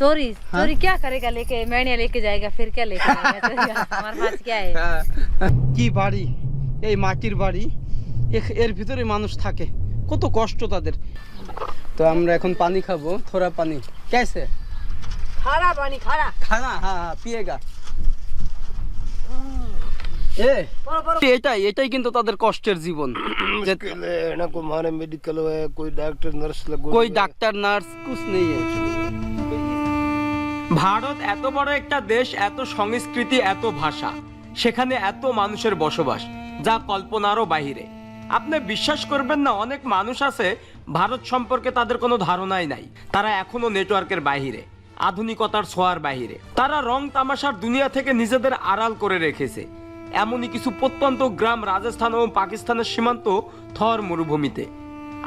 चोरी हाँ? चोरी क्या करेगा लेके मैंने लेके जाएगा फिर क्या लेके जाएगा चोरी? हमारे पास क्या है কি বাড়ি এই মাটির বাড়ি এখ- এর ভিতরে মানুষ থাকে কত কষ্ট তাদের তো আমরা এখন পানি খাবো থোড়া পানি कैसे खारा पानी खारा খানা হ্যাঁ হ্যাঁ পিয়েগা এ এটাই এটাই কিন্তু তাদের কষ্টের জীবন যে मुश्किल है ना को हमारे मेडिकल है कोई डॉक्टर नर्स लगो कोई ডাক্তার নার্স কুছ নেই है ভারত এত বড় একটা দেশ, এত সংস্কৃতি, এত ভাষা। সেখানে এত মানুষের বসবাস, যা কল্পনারও বাহিরে। আপনি বিশ্বাস করবেন না, অনেক মানুষ আছে, ভারত সম্পর্কে তাদের কোনো ধারণাই নাই। তারা এখনও নেটওয়ার্কের বাহিরে, আধুনিকতার ছোঁয়ার বাহিরে। তারা রং তামাশার দুনিয়া থেকে নিজেদের আড়াল করে রেখেছে। এমনই কিছু প্রত্যন্ত গ্রাম, রাজস্থান ও পাকিস্তানের সীমান্ত থর মরুভূমিতে।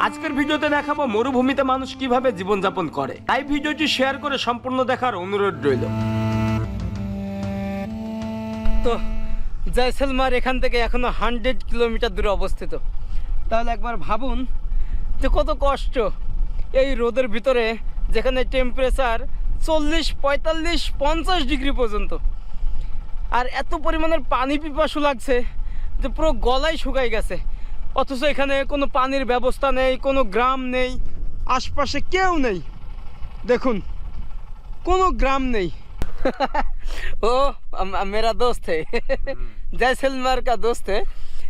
আজকের ভিডিওতে দেখাবো মরুভূমিতে মানুষ কীভাবে জীবনযাপন করে। তাই ভিডিওটি শেয়ার করে সম্পূর্ণ দেখার অনুরোধ রইল। তো জয়সলমার এখান থেকে এখনও হান্ড্রেড কিলোমিটার দূরে অবস্থিত। তাহলে একবার ভাবুন যে কত কষ্ট এই রোদের ভিতরে, যেখানে টেম্পারেচার চল্লিশ, পঁয়তাল্লিশ, পঞ্চাশ ডিগ্রি পর্যন্ত। আর এত পরিমাণের পানি পিপাসু লাগছে যে পুরো গলায় শুকাই গেছে। অথচ এখানে কোনো পানির ব্যবস্থা নেই কোনো গ্রাম নেই আশপাশে কেউ নেই। দেখুন কোনো গ্রাম নেই। ও মেরা দোস্ত। है জয়সলমার কা দোস্ত। है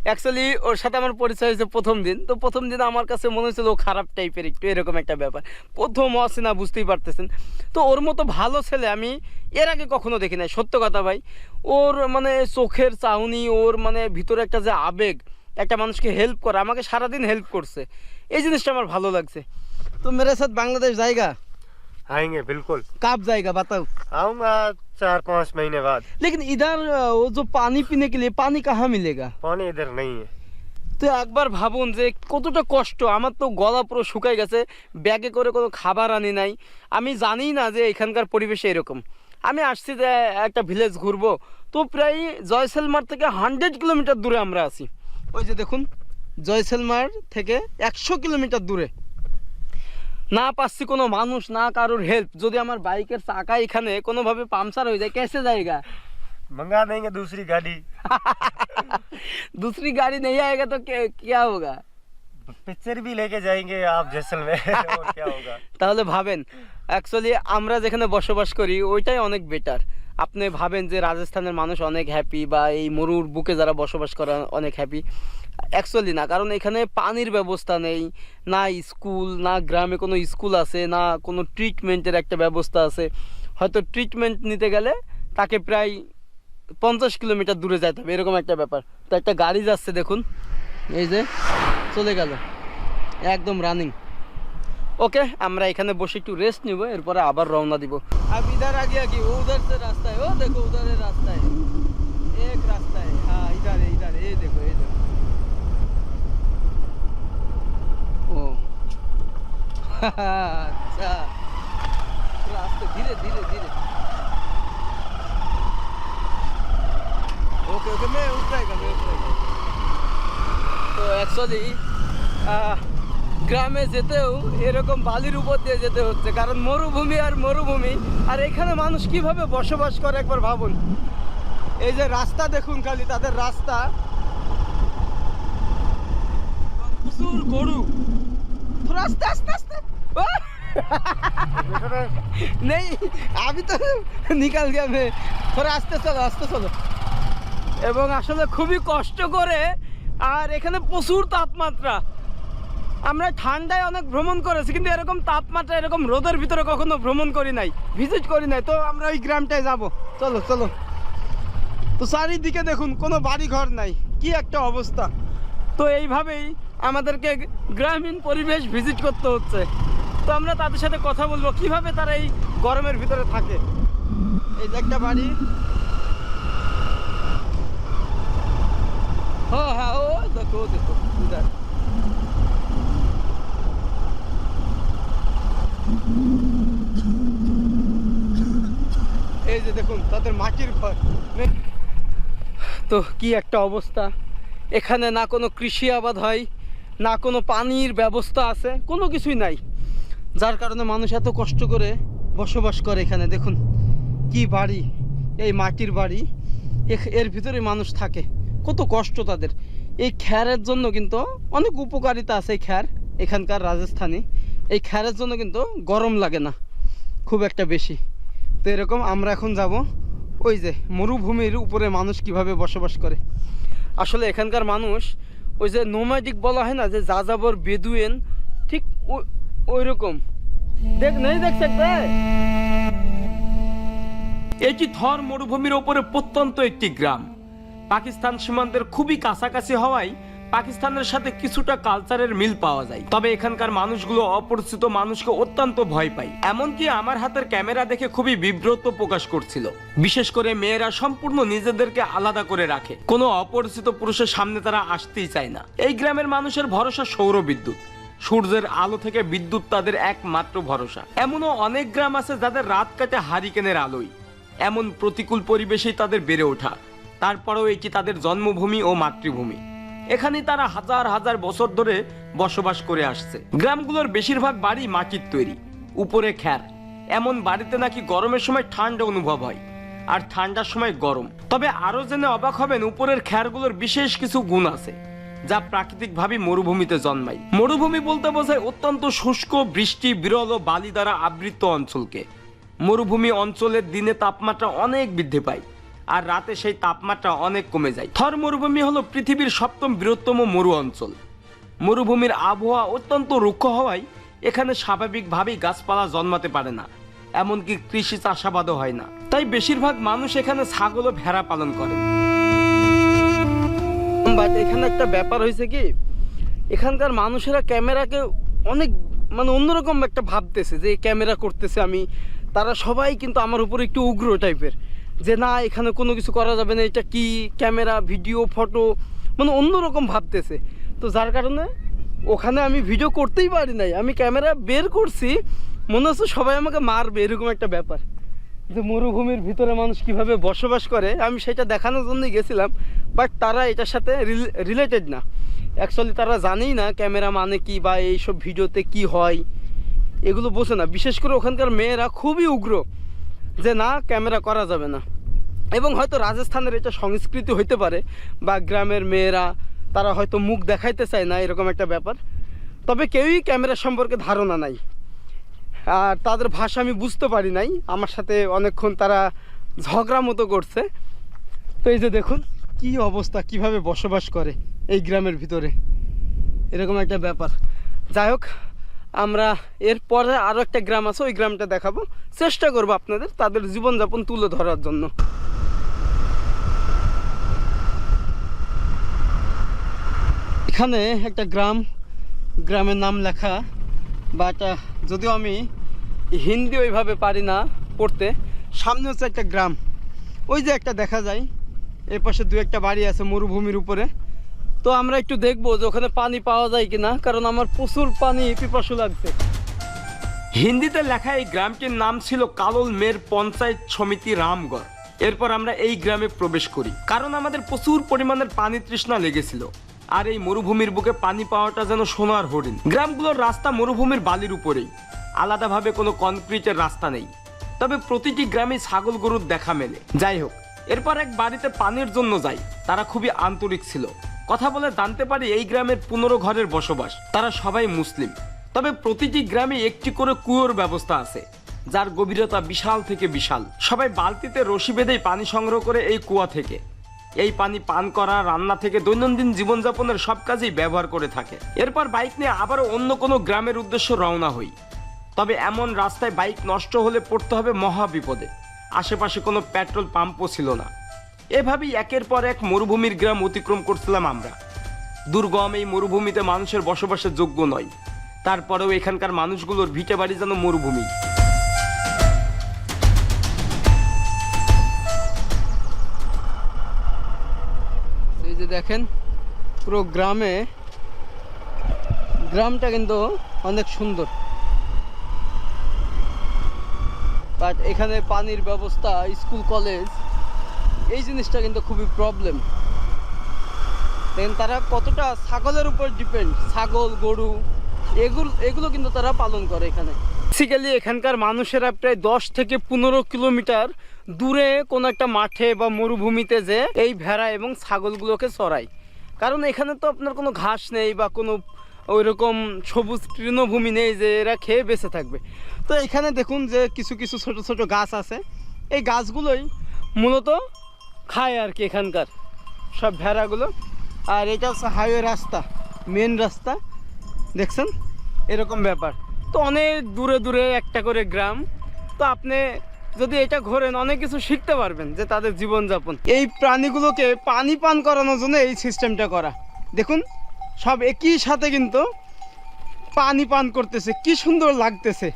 অ্যাকচুয়ালি ওর সাথে আমার পরিচয় হয়েছে প্রথম দিন। তো প্রথম দিন আমার কাছে মনে হয়েছিল ও খারাপ টাইপের একটু এরকম একটা ব্যাপার। প্রথম অচেনা বুঝতেই পারতেছেন। তো ওর মতো ভালো ছেলে আমি এর আগে কখনো দেখি নাই সত্য কথা ভাই। ওর মানে চোখের চাউনি ওর মানে ভিতরে একটা যে আবেগ একটা মানুষকে হেল্প করা আমাকে সারাদিন হেল্প করছে এই জিনিসটা আমার ভালো লাগছে তো মেরে সাথ বাংলাদেশ জায়গা आएंगे बिल्कुल কাপ জায়গা বাতাও आऊंगा चार पाँच महीने बाद लेकिन इधर अ, वो जो पानी पीने के लिए पानी कहाँ मिलेगा पानी इधर नहीं है তো একবার ভাবুন যে কতটা কষ্ট আমার তো গলা পুরো শুকাই গেছে ব্যাগে করে কোনো খাবার আনি নাই আমি জানি না যে এখানকার পরিবেশ এরকম আমি আসছি যে একটা ভিলেজ ঘুরবো তো প্রায় জয়সলমার থেকে হান্ড্রেড কিলোমিটার দূরে আমরা আছি ওই যে দেখুন জয়সলমার থেকে একশো কিলোমিটার দূরে না পাচ্ছি কোনো মানুষ না কারোর হেল্প যদি আমার বাইকের চাকা এখানে কোনোভাবে পাংচার হয়ে যায় কেসে জায়গা मंगा देंगे दूसरी गाड़ी दूसरी गाड़ी नहीं आएगा तो क्या क्या होगा पिक्चर भी लेके जाएंगे आप जैसलमेर और क्या होगा তাহলে ভাবেন অ্যাকচুয়ালি আমরা যেখানে বসবাস করি ওইটাই অনেক বেটার আপনি ভাবেন যে রাজস্থানের মানুষ অনেক হ্যাপি বা এই মরুর বুকে যারা বসবাস করে অনেক হ্যাপি অ্যাকচুয়ালি না। কারণ এখানে পানির ব্যবস্থা নেই, না স্কুল না গ্রামে কোনো স্কুল আছে, না কোনো ট্রিটমেন্টের একটা ব্যবস্থা আছে। হয়তো ট্রিটমেন্ট নিতে গেলে তাকে প্রায় পঞ্চাশ কিলোমিটার দূরে যেতে হবে, এরকম একটা ব্যাপার। তো একটা গাড়ি যাচ্ছে দেখুন, এই যে চলে গেল, একদম রানিং ওকে আমরা এখানে বসে একটু রেস্ট নিব এরপরে আবার রওনা দিব अब इधर आ गया कि वो उधर से रास्ता है ओ देखो उधर है रास्ता है एक रास्ता है हाँ इधर है इधर है ये देखो ये देखो ओ अच्छा रास्ते धीरे धीरे धीरे ओके ओके मैं उतरेगा मैं उतरेगा তো অ্যাকচুয়ালি গ্রামে যেতেও এরকম বালির উপর দিয়ে যেতে হচ্ছে কারণ মরুভূমি আর মরুভূমি। আর এখানে মানুষ কীভাবে বসবাস করে একবার ভাবুন। এই যে রাস্তা দেখুন খালি তাদের রাস্তা। প্রচুর গরু। আস্তে আস্তে আস্তে। নেই আমি তো নিকাল গেমে ধরো আস্তে চলো আস্তে চলো। এবং আসলে খুবই কষ্ট করে আর এখানে প্রচুর তাপমাত্রা। আমরা ঠান্ডায় অনেক ভ্রমণ করেছি, কিন্তু এরকম তাপমাত্রা, এরকম রোদের ভিতরে কখনো ভ্রমণ করি নাই ভিজিট করি নাই। তো আমরা ওই গ্রামটায় যাব। চলো চলো। তো চারিদিকে দেখুন, কোনো বাড়ি ঘর নাই। কি একটা অবস্থা। তো এইভাবেই আমাদেরকে গ্রামীণ পরিবেশ ভিজিট করতে হচ্ছে। তো আমরা তাদের সাথে কথা বলব, কীভাবে তারা এই গরমের ভিতরে থাকে। এই যে একটা বাড়ি। হ্যাঁ হ্যাঁ ও দেখো দেখো দেখ। তাদের মাটির ঘর তো কি একটা অবস্থা। এখানে না কোনো কৃষি আবাদ হয়, না কোনো পানির ব্যবস্থা আছে, কোনো কিছুই নাই। যার কারণে মানুষ এত কষ্ট করে বসবাস করে এখানে। দেখুন কি বাড়ি, এই মাটির বাড়ি। এর ভিতরে মানুষ থাকে। কত কষ্ট তাদের। এই খ্যারের জন্য কিন্তু অনেক উপকারিতা আছে এই খ্যার, এখানকার রাজস্থানে। এই খ্যারের জন্য কিন্তু গরম লাগে না, খুব একটা বেশি। তো এরকম আমরা এখন যাব ওই যে মরুভূমির উপরে মানুষ কীভাবে বসবাস করে। আসলে এখানকার মানুষ ওই যে নোমাইডিক বলা হয় না, যে যাযাবর বেদুয়েন ঠিক ওই রকম দেখ নাই দেখ এটি থর মরুভূমির উপরে প্রত্যন্ত একটি গ্রাম। পাকিস্তান সীমান্তের খুবই কাছাকাছি হওয়ায় পাকিস্তানের সাথে কিছুটা কালচারের মিল পাওয়া যায়। তবে এখানকার মানুষগুলো অপরিচিত মানুষকে অত্যন্ত ভয় পায়। এমনকি আমার হাতের ক্যামেরা দেখে খুবই বিব্রত প্রকাশ করছিল। বিশেষ করে মেয়েরা সম্পূর্ণ নিজেদেরকে আলাদা করে রাখে। কোনো অপরিচিত পুরুষের সামনে তারা আসতেই চায় না। এই গ্রামের মানুষের ভরসা সৌর বিদ্যুৎ। সূর্যের আলো থেকে বিদ্যুৎ তাদের একমাত্র ভরসা। এমনও অনেক গ্রাম আছে যাদের রাত কাটে হারিকেনের আলোয়। এমন প্রতিকূল পরিবেশেই তাদের বেড়ে ওঠা। তারপরেও এটি তাদের জন্মভূমি ও মাতৃভূমি। এখানে তারা হাজার হাজার বছর ধরে বসবাস করে আসছে। গ্রামগুলোর বেশিরভাগ বাড়ি মাটির তৈরি, উপরে খ্যার। এমন বাড়িতে নাকি গরমের সময় ঠান্ডা অনুভব হয়, আর ঠান্ডার সময় গরম। তবে আরও জেনে অবাক হবেন, উপরের খ্যারগুলোর বিশেষ কিছু গুণ আছে, যা প্রাকৃতিকভাবে মরুভূমিতে জন্মায়। মরুভূমি বলতে বোঝায় অত্যন্ত শুষ্ক, বৃষ্টি, বিরল ও বালি দ্বারা আবৃত অঞ্চলকে। মরুভূমি অঞ্চলের দিনে তাপমাত্রা অনেক বৃদ্ধি পায়। আর রাতে সেই তাপমাত্রা অনেক কমে যায়। থর মরুভূমি হলো পৃথিবীর সপ্তম বৃহত্তম মরু অঞ্চল। মরুভূমির আবহাওয়া অত্যন্ত রুক্ষ হওয়ায় এখানে স্বাভাবিকভাবেই গাছপালা জন্মাতে পারে না, এমনকি কৃষি চাষাবাদও হয় না। তাই বেশিরভাগ মানুষ এখানে ছাগল ও ভেড়া পালন করে। এখানে একটা ব্যাপার হয়েছে কি, এখানকার মানুষেরা ক্যামেরাকে অনেক মানে অন্যরকম একটা ভাবতেছে যে ক্যামেরা করতেছে আমি। তারা সবাই কিন্তু আমার উপর একটু উগ্র টাইপের যে না, এখানে কোনো কিছু করা যাবে না, এটা কি, ক্যামেরা, ভিডিও, ফটো মানে অন্যরকম ভাবতেছে। তো যার কারণে ওখানে আমি ভিডিও করতেই পারি নাই। আমি ক্যামেরা বের করছি, মনে হচ্ছে সবাই আমাকে মারবে, এরকম একটা ব্যাপার। যে মরুভূমির ভিতরে মানুষ কীভাবে বসবাস করে, আমি সেটা দেখানোর জন্যই গেছিলাম বাট তারা এটার সাথে রিলেটেড না। অ্যাকচুয়ালি তারা জানেই না ক্যামেরা মানে কি বা এইসব ভিডিওতে কি হয়, এগুলো বোঝে না। বিশেষ করে ওখানকার মেয়েরা খুবই উগ্র। যে না, ক্যামেরা করা যাবে না। এবং হয়তো রাজস্থানের এটা সংস্কৃতি হইতে পারে, বা গ্রামের মেয়েরা, তারা হয়তো মুখ দেখাইতে চায় না, এরকম একটা ব্যাপার। তবে কেউই ক্যামেরা সম্পর্কে ধারণা নাই। আর তাদের ভাষা আমি বুঝতে পারি নাই। আমার সাথে অনেকক্ষণ তারা ঝগড়া মতো করছে। তো এই যে দেখুন, কি অবস্থা, কীভাবে বসবাস করে এই গ্রামের ভিতরে। এরকম একটা ব্যাপার। যাই হোক আমরা এরপরে আরও একটা গ্রাম আছে, ওই গ্রামটা দেখাবো। চেষ্টা করব আপনাদের তাদের জীবনযাপন তুলে ধরার জন্য। এখানে একটা গ্রাম, গ্রামের নাম লেখা বা বাট যদিও আমি হিন্দি ওইভাবে পারি না পড়তে, সামনে হচ্ছে একটা গ্রাম। ওই যে একটা দেখা যায়, এর পাশে দু একটা বাড়ি আছে মরুভূমির উপরে। তো আমরা একটু দেখব যে ওখানে পানি পাওয়া যায় কিনা, কারণ আমার প্রচুর পানি পিপাসু লাগছে। হিন্দিতে লেখা এই গ্রামটির নাম ছিল কালোল মের পঞ্চায়েত সমিতি রামগড়। এরপর আমরা এই গ্রামে প্রবেশ করি, কারণ আমাদের প্রচুর পরিমাণের পানি তৃষ্ণা লেগেছিল। আর এই মরুভূমির বুকে পানি পাওয়াটা যেন সোনার হরিণ। গ্রামগুলোর রাস্তা মরুভূমির বালির উপরেই। আলাদাভাবে কোনো কনক্রিটের রাস্তা নেই। তবে প্রতিটি গ্রামে ছাগল গরুর দেখা মেলে। যাই হোক, এরপর এক বাড়িতে পানির জন্য যাই। তারা খুবই আন্তরিক ছিল। কথা বলে জানতে পারি এই গ্রামের পনেরো ঘরের বসবাস। তারা সবাই মুসলিম। তবে প্রতিটি গ্রামে একটি করে কুয়োর ব্যবস্থা আছে, যার গভীরতা বিশাল থেকে বিশাল। সবাই বালতিতে রশি বেঁধেই পানি সংগ্রহ করে এই কুয়া থেকে। এই পানি পান করা, রান্না থেকে দৈনন্দিন জীবনযাপনের সব কাজেই ব্যবহার করে থাকে। এরপর বাইক নিয়ে আবারও অন্য কোনো গ্রামের উদ্দেশ্য রওনা হই। তবে এমন রাস্তায় বাইক নষ্ট হলে পড়তে হবে মহা বিপদে আশেপাশে কোনো পেট্রোল পাম্পও ছিল না। এভাবেই একের পর এক মরুভূমির গ্রাম অতিক্রম করছিলাম আমরা। দুর্গম এই মরুভূমিতে মানুষের বসবাসের যোগ্য নয়। তারপরেও এখানকার মানুষগুলোর ভিটে বাড়ি যেন মরুভূমি। এই যে দেখেন, পুরো গ্রামে, গ্রামটা কিন্তু অনেক সুন্দর। বাট এখানে পানির ব্যবস্থা, স্কুল, কলেজ এই জিনিসটা কিন্তু খুবই প্রবলেম দেখেন তারা কতটা ছাগলের উপর ডিপেন্ড ছাগল, গরু, এগুলো এগুলো কিন্তু তারা পালন করে এখানে। বেসিক্যালি এখানকার মানুষেরা প্রায় দশ থেকে পনেরো কিলোমিটার দূরে কোনো একটা মাঠে বা মরুভূমিতে যে এই ভেড়া এবং ছাগলগুলোকে চড়ায়। কারণ এখানে তো আপনার কোনো ঘাস নেই বা কোনো ওই রকম সবুজ তৃণভূমি নেই যে এরা খেয়ে বেঁচে থাকবে। তো এখানে দেখুন যে কিছু কিছু ছোট ছোট গাছ আছে। এই গাছগুলোই মূলত খায় আর কি এখানকার সব ভেড়াগুলো। আর এটা হচ্ছে হাইওয়ে রাস্তা মেন রাস্তা, দেখছেন? এরকম ব্যাপার। তো অনেক দূরে দূরে একটা করে গ্রাম। তো আপনি যদি এটা ঘোরেন, অনেক কিছু শিখতে পারবেন যে তাদের জীবনযাপন। এই প্রাণীগুলোকে পানি পান করানোর জন্য এই সিস্টেমটা করা। দেখুন, সব একই সাথে কিন্তু পানি পান করতেছে। কি সুন্দর লাগতেছে।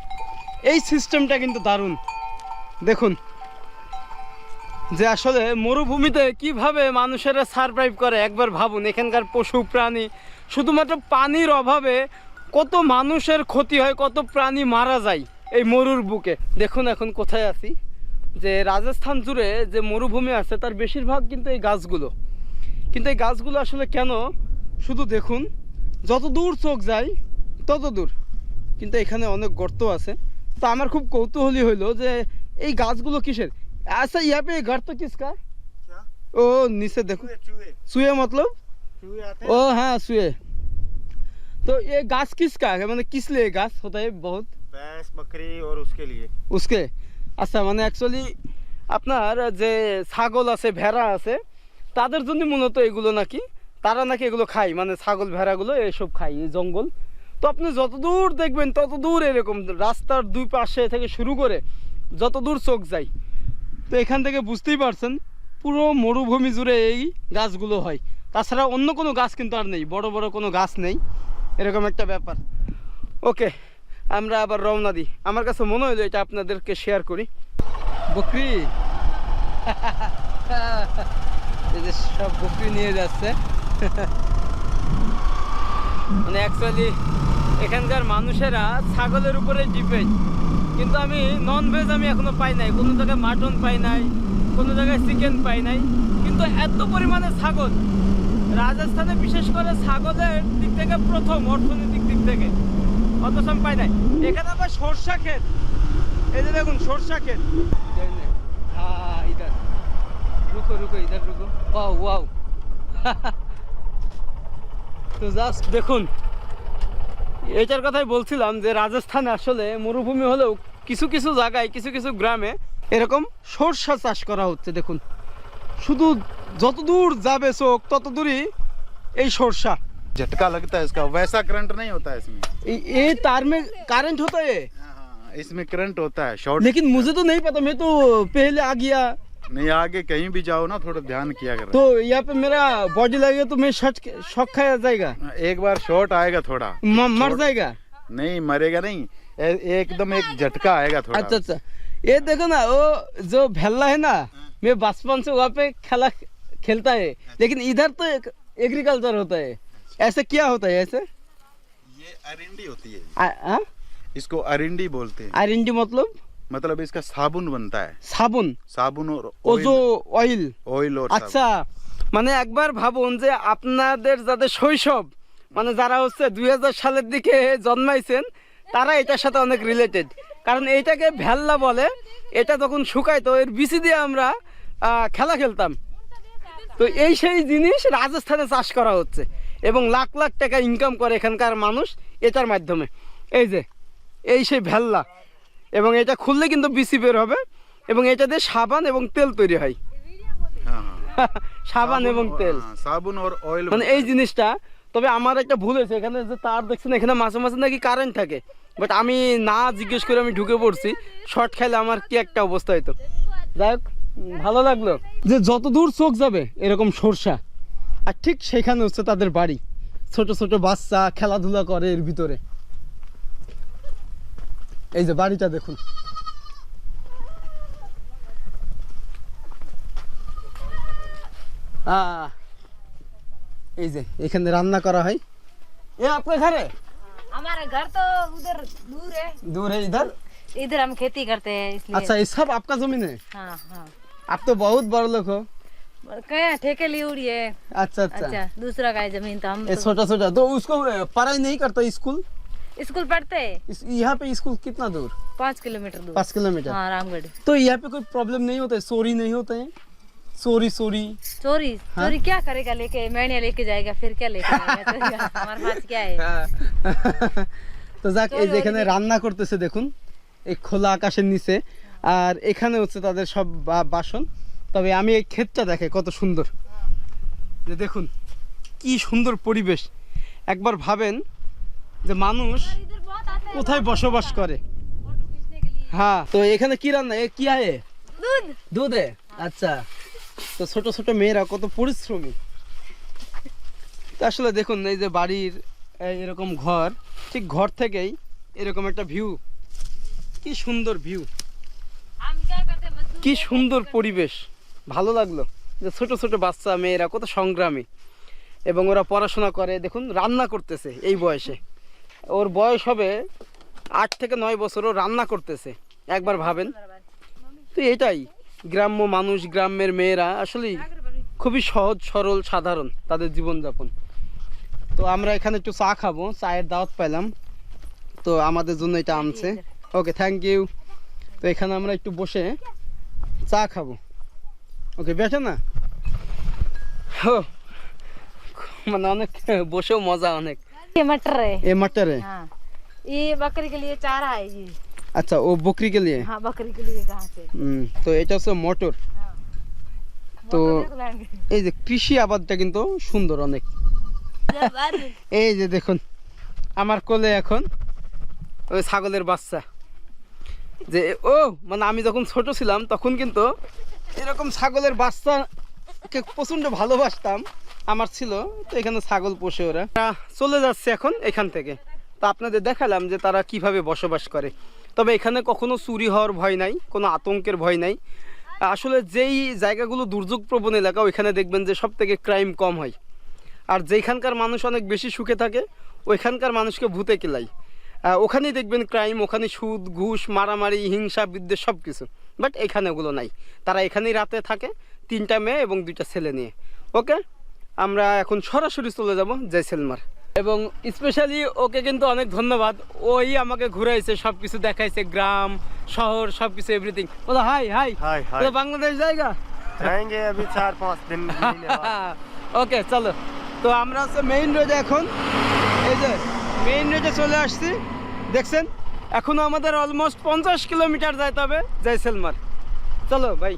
এই সিস্টেমটা কিন্তু দারুণ। দেখুন যে আসলে মরুভূমিতে কীভাবে মানুষেরা সারভাইভ করে, একবার ভাবুন, এখানকার পশু প্রাণী, শুধুমাত্র পানির অভাবে কত মানুষের ক্ষতি হয়, কত প্রাণী মারা যায় এই মরুর বুকে। দেখুন এখন কোথায় আছি। যে রাজস্থান জুড়ে যে মরুভূমি আছে, তার বেশিরভাগ কিন্তু এই গাছগুলো। কিন্তু এই গাছগুলো আসলে কেন? শুধু দেখুন, যত দূর চোখ যায়, তত দূর। কিন্তু এখানে অনেক গর্ত আছে। তো আমার খুব কৌতূহলী হইল যে এই গাছগুলো কিসের? আচ্ছা ইয়া পে গর্ত কিসকা क्या ও নিচে দেখো चूहे चूहे सुए मतलब चूहे आते ओ हाँ सुए तो ये घास किसका है মানে किस लिए घास होता है बहुत भैंस बकरी और उसके लिए উসকে আচ্ছা মানে অ্যাকচুয়ালি আপনার যে ছাগল আছে ভেড়া আছে তাদের জন্য মূলত এগুলো নাকি তারা নাকি এগুলো খায় মানে ছাগল ভেড়াগুলো এসব খায় এই জঙ্গল তো আপনি যত দূর দেখবেন তত দূর এরকম রাস্তার দুই পাশে থেকে শুরু করে যত দূর চোখ যায় তো এখান থেকে বুঝতেই পারছেন, পুরো মরুভূমি জুড়ে এই গাছগুলো হয়। তাছাড়া অন্য কোনো গাছ কিন্তু আর নেই, বড় বড় কোনো গাছ নেই, এরকম একটা ব্যাপার। ওকে, আমরা আবার রওনা দিই। আমার কাছে মনে হলো এটা আপনাদেরকে শেয়ার করি। বকরি। সব বকরি নিয়ে যাচ্ছে। মানে অ্যাকচুয়ালি এখানকার মানুষেরা ছাগলের উপরে ডিপেন্ড কিন্তু আমি নন ভেজ আমি এখনও পাই নাই। কোনো জায়গায় মাটন পাই নাই, কোনো জায়গায় চিকেন পাই নাই। কিন্তু এত পরিমাণে ছাগল, রাজস্থানে বিশেষ করে ছাগলের দিক থেকে প্রথম, অর্থনৈতিক দিক থেকে। অথচ আমি পাই নাই। এখানে আবার সর্ষা ক্ষেত। এই যে দেখুন, সর্ষা ইধার রুকো রুকো ইধার রুকো। Wow wow. তো জাস্ট দেখুন, এটার কথাই বলছিলাম যে রাজস্থানে আসলে মরুভূমি হলেও কিছু কিছু জায়গায় কিছু কিছু গ্রামে এরকম সরষা চাষ করা হচ্ছে দেখুন শুধু যত দূর যাবে চোখ তত দূরই এই সরষা झटका लगता है इसका वैसा करंट नहीं होता है इसमें ये- ये तार में करंट होता है हाँ, इसमें करंट होता है शॉर्ट लेकिन मुझे तो नहीं पता मैं तो पहले आ गया नहीं आगे कहीं भी जाओ ना थोड़ा ध्यान किया कर तो यहाँ पे मेरा बॉडी लगेगा तो मैं शर्ट शॉक खाया जाएगा एक बार शॉर्ट आएगा थोड़ा म- मर छोड़- जाएगा नहीं मरेगा नहीं ए- एकदम एक झटका आएगा थोड़ा अच्छा अच्छा ये देखो ना वो जो भेल्ला है ना मैं बचपन से वहाँ पे खेला खेलता है लेकिन इधर तो एग्रीकल्चर होता है ऐसे क्या होता है ऐसे ये अरिंडी होती है आ- हाँ? इसको अरिंडी बोलते हैं आरिंडी मतलब मतलब इसका साबुन बनता है साबुन साबुन और ও যে অয়েল ऑयल और साबुन। আচ্ছা মানে একবার ভাবুন যে আপনাদের যাদের শৈশব মানে যারা হচ্ছে দুই সালের দিকে জন্মাইছেন তারা এটার সাথে অনেক রিলেটেড কারণ এইটাকে ভ্যাল্লা বলে এটা তখন শুকায় তো এর বিচি দিয়ে আমরা খেলা খেলতাম। তো এই সেই জিনিস রাজস্থানে চাষ করা হচ্ছে এবং লাখ লাখ টাকা ইনকাম করে এখানকার মানুষ এটার মাধ্যমে। এই যে এই সেই ভ্যাল্লা এবং এটা খুললে কিন্তু বিচি বের হবে এবং এটা দিয়ে সাবান এবং তেল তৈরি হয়। সাবান এবং তেল। সাবুন মানে এই জিনিসটা তবে আমার একটা ভুল হয়েছে, এখানে যে তার দেখছেন, এখানে মাঝে মাঝে নাকি কারেন্ট থাকে। বাট আমি না জিজ্ঞেস করে আমি ঢুকে পড়ছি শর্ট খেলে আমার কি একটা অবস্থা হইতো। যাই হোক, ভালো লাগল। যে যত দূর চোখ যাবে, এরকম সরষা। আর ঠিক সেখানে হচ্ছে তাদের বাড়ি। ছোট ছোট বাচ্চা খেলাধুলা করে এর ভিতরে। এই যে বাড়িটা দেখুন। আহ এই যে এখানে রান্না করা হয় এ আপনার ঘরে हमारा घर तो उधर दूर है दूर है इधर इधर हम खेती करते हैं इसलिए अच्छा ये सब आपका जमीन है हाँ हाँ आप तो बहुत बड़े लोग हो क्या ठेके लिए उड़ी है अच्छा अच्छा अच्छा दूसरा का है जमीन तो हम ये तो, छोटा छोटा तो उसको ए, पढ़ाई नहीं करता स्कूल स्कूल पढ़ते हैं इस, यहाँ पे स्कूल कितना दूर पाँच किलोमीटर दूर पाँच किलोमीटर हाँ रामगढ़ तो यहाँ पे कोई प्रॉब्लम नहीं होता है चोरी नहीं होते हैं चोरी चोरी चोरी चोरी क्या करेगा लेके मैंने लेके जाएगा फिर क्या लेके जाएगा चोरी? हमारे पास क्या है তো যাক এই যেখানে রান্না করতেছে দেখুন এই খোলা আকাশের নিচে আর এখানে হচ্ছে তাদের সব বা- বাসন তবে আমি এই ক্ষেতটা দেখে কত সুন্দর যে দেখুন কি সুন্দর পরিবেশ একবার ভাবেন যে মানুষ কোথায় বসবাস করে হ্যাঁ তো এখানে কি রান্না এ কি আয়ে दूध দুধে আচ্ছা তো ছোট ছোট মেয়েরা কত পরিশ্রমী। আসলে দেখুন, এই যে বাড়ির এরকম ঘর, ঠিক ঘর থেকেই এরকম একটা ভিউ কি সুন্দর ভিউ কি সুন্দর পরিবেশ। ভালো লাগল যে ছোট ছোট বাচ্চা মেয়েরা কত সংগ্রামী। এবং ওরা পড়াশোনা করে, দেখুন, রান্না করতেছে এই বয়সে। ওর বয়স হবে আট থেকে নয় বছর, ও রান্না করতেছে। একবার ভাবেন। তো এটাই। গ্রাম্য মানুষ গ্রামের মেয়েরা আসলেই খুবই সহজ সরল সাধারণ তাদের জীবনযাপন তো আমরা এখানে একটু চা খাবো চায়ের দাওয়াত পেলাম তো আমাদের জন্য এটা আনছে ওকে থ্যাংক ইউ তো এখানে আমরা একটু বসে চা খাবো ওকে বেঠে না হো মানে অনেক বসেও মজা অনেক ये मटर है এ মাটারে हाँ ये बकरी के लिए चारा है ये আচ্ছা ও বকরি কে লিয়ে हाँ बकरी के लिए घास है হুম, তো এটা হচ্ছে মোটর তো मोटर देख लेंगे। এই যে কৃষি আবাদটা কিন্তু সুন্দর অনেক এই যে দেখুন আমার কোলে এখন ওই ছাগলের বাচ্চা যে ও মানে আমি যখন ছোট ছিলাম তখন কিন্তু এরকম ছাগলের বাচ্চাকে প্রচণ্ড ভালোবাসতাম আমার ছিল তো এখানে ছাগল পোষে ওরা তারা চলে যাচ্ছে এখন এখান থেকে তো আপনাদের দেখালাম যে তারা কিভাবে বসবাস করে তবে এখানে কখনো চুরি হওয়ার ভয় নাই, কোনো আতঙ্কের ভয় নাই। আসলে যেই জায়গাগুলো দুর্যোগ প্রবণ এলাকা, ওইখানে দেখবেন যে সব থেকে ক্রাইম কম হয়। আর যেখানকার মানুষ অনেক বেশি সুখে থাকে, ওইখানকার মানুষকে ভূতে কেলাই ওখানেই দেখবেন ক্রাইম ওখানে সুদ, ঘুষ, মারামারি, হিংসা, বিদ্বেষ সব কিছু বাট এখানে ওগুলো নাই। তারা এখানেই রাতে থাকে, তিনটা মেয়ে এবং দুইটা ছেলে নিয়ে। ওকে আমরা এখন সরাসরি চলে যাব জয়সেলমার। এবং স্পেশালি ওকে কিন্তু অনেক ধন্যবাদ ওই আমাকে ঘুরাইছে সব কিছু দেখাইছে গ্রাম শহর সব কিছু এভরিথিং বলো হাই হাই हाय हाय বলো বাংলাদেশ জায়গা जाएंगे अभी चार पाँच दिन महीने बाद ওকে চলো তো আমরা হচ্ছে মেইন রোডে এখন এই যে মেইন রোডে চলে আসছি দেখছেন এখনো আমাদের অলমোস্ট পঞ্চাশ কিলোমিটার যাইতে হবে জয়সেলমার চলো ভাই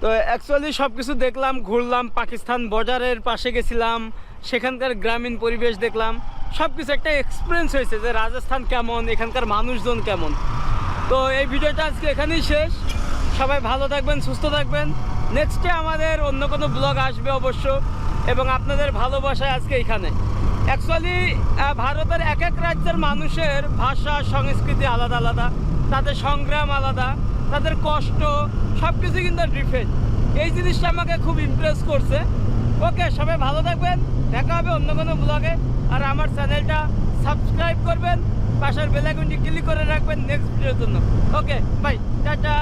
তো অ্যাকচুয়ালি সব কিছু দেখলাম ঘুরলাম পাকিস্তান বর্ডারের পাশে গেছিলাম সেখানকার গ্রামীণ পরিবেশ দেখলাম সব কিছু একটা এক্সপিরিয়েন্স হয়েছে যে রাজস্থান কেমন, এখানকার মানুষজন কেমন। তো এই ভিডিওটা আজকে এখানেই শেষ। সবাই ভালো থাকবেন, সুস্থ থাকবেন। নেক্সটে আমাদের অন্য কোনো ব্লগ আসবে অবশ্য, এবং আপনাদের ভালোবাসায় আজকে এখানে। অ্যাকচুয়ালি ভারতের এক এক রাজ্যের মানুষের ভাষা, সংস্কৃতি আলাদা আলাদা। তাদের সংগ্রাম আলাদা, তাদের কষ্ট সব কিছু কিন্তু ডিফারেন্ট এই জিনিসটা আমাকে খুব ইমপ্রেস করছে। ওকে সবাই ভালো থাকবেন। দেখা হবে অন্য কোনো ব্লগে আর আমার চ্যানেলটা সাবস্ক্রাইব করবেন, পাশের বেলাগুনটি ক্লিক করে রাখবেন নেক্সট ভিডিওর জন্য। Okay bye tata.